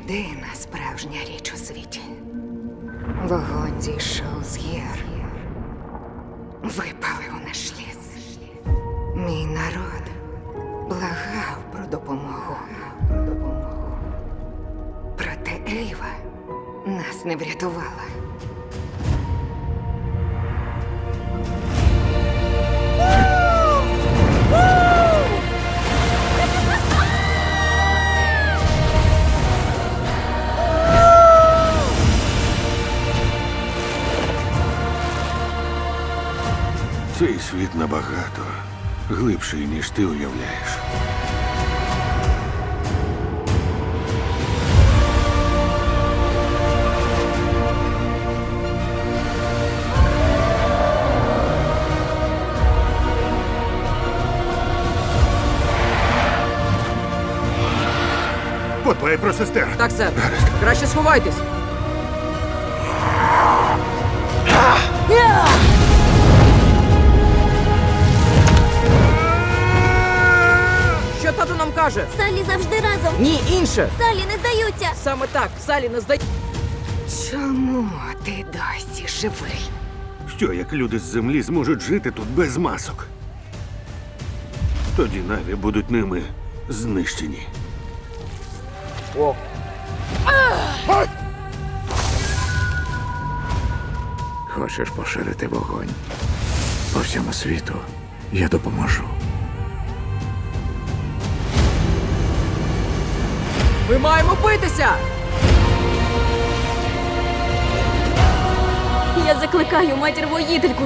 єдина справжня річ у світі. Вогонь зійшов з гір. Випалив наш ліс. Мій народ благав. Про допомогу. Проте Ейва нас не врятувала. Цей світ набагато глибший, ніж ти уявляєш. Подбай про сестер. Так, сер. Краще сховайтесь. Що тато нам каже? Салі завжди разом. Ні, інше. Салі не здаються. Саме так, Салі не здай. Чому ти досі живий? Що як люди з землі зможуть жити тут без масок? Тоді наві будуть ними знищені. О, Хочеш поширити вогонь по всьому світу? Я допоможу. Ми маємо битися! Я закликаю матір воїтельку.